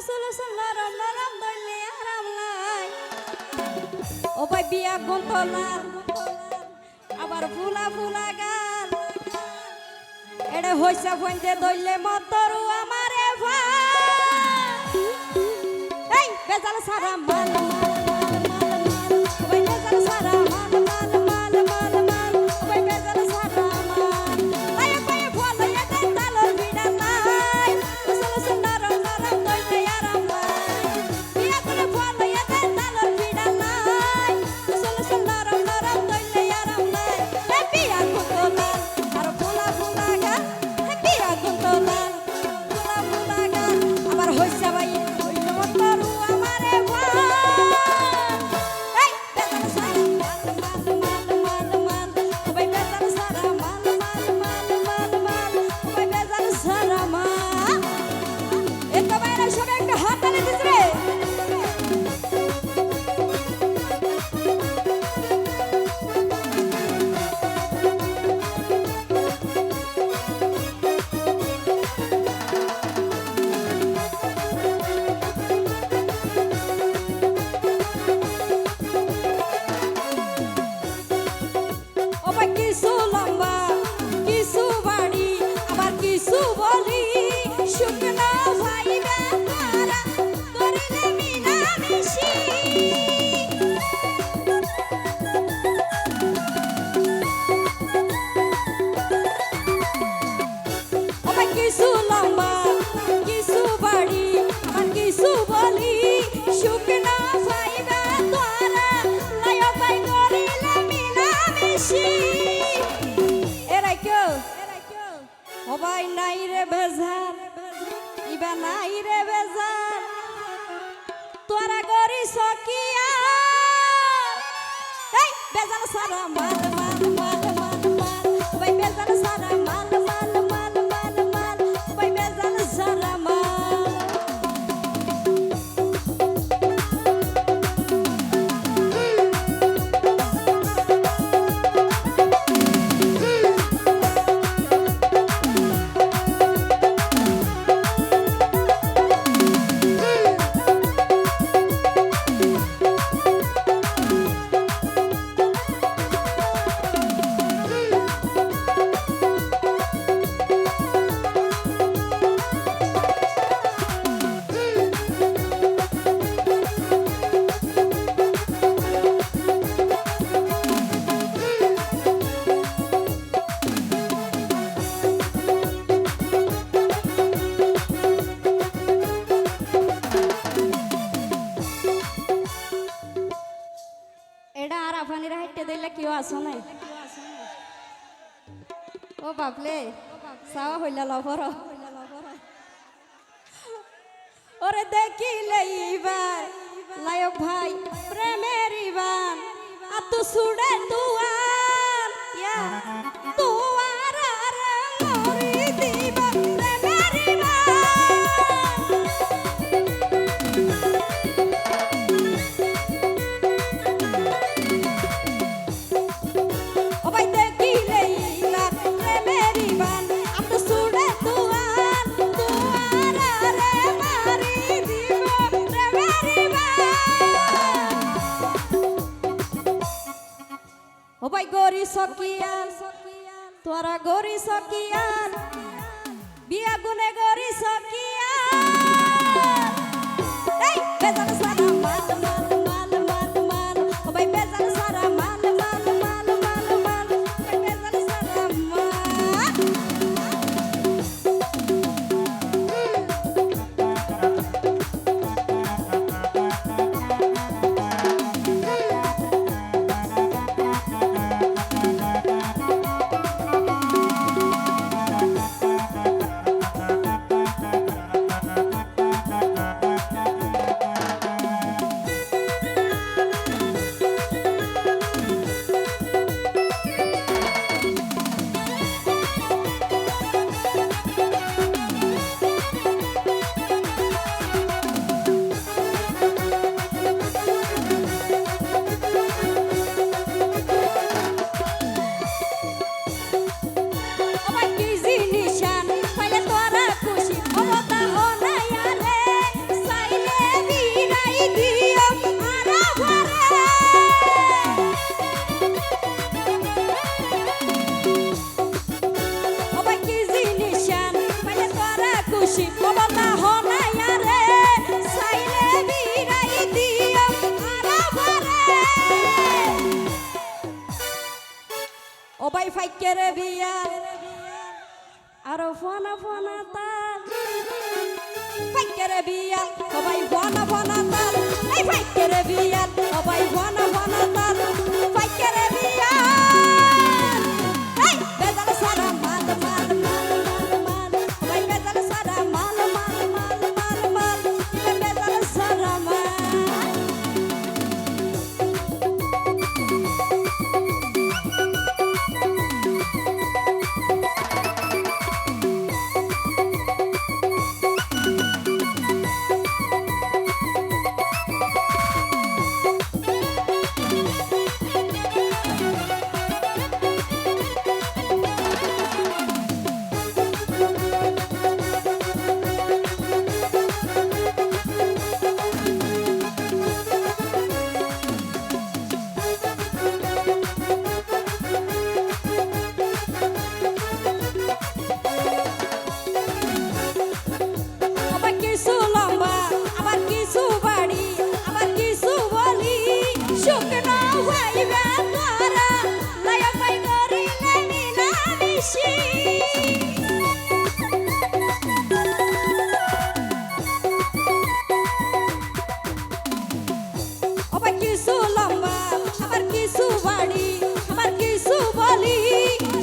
রসুল বিয়া গুন্তলার আবার ফুলা ফুলা গাল এডে হইসা ফইন্দে ধরলে মতরু আমারে ভাই। এই বেজাল সারা মাল মাল। You. রে বেজার তোরা করিস কি বেজার সারা মার এটা আর আফানিরা হাইটে দিলে কেউ আসো নাই। ও বাপলে সাওয়া হইলা লভর ওরে দেখিলে এইবার লায়ক ভাই, প্রেমের ইবান আতু সুড়ে তুয়ার ইয়া, তু তোরা গরি সকিয়ান বিয়া গুনে গরি সকিয়ান ফাইকের বিয়া। আরও ফোনা ফোনা তার ফাইকের বিয়া সবাই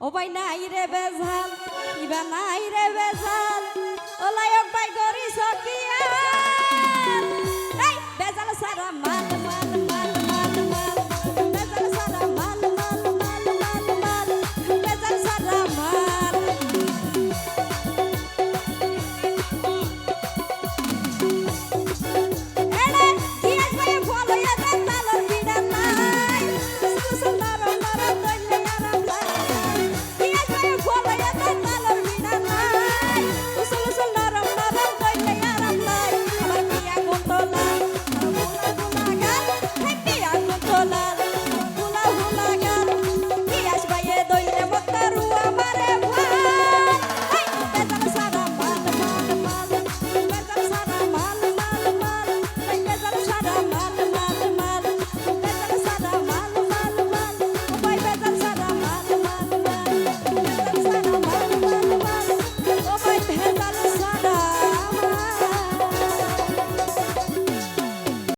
ও ভাই নাই রে বেজাল ইবা নাই রে বেজাল।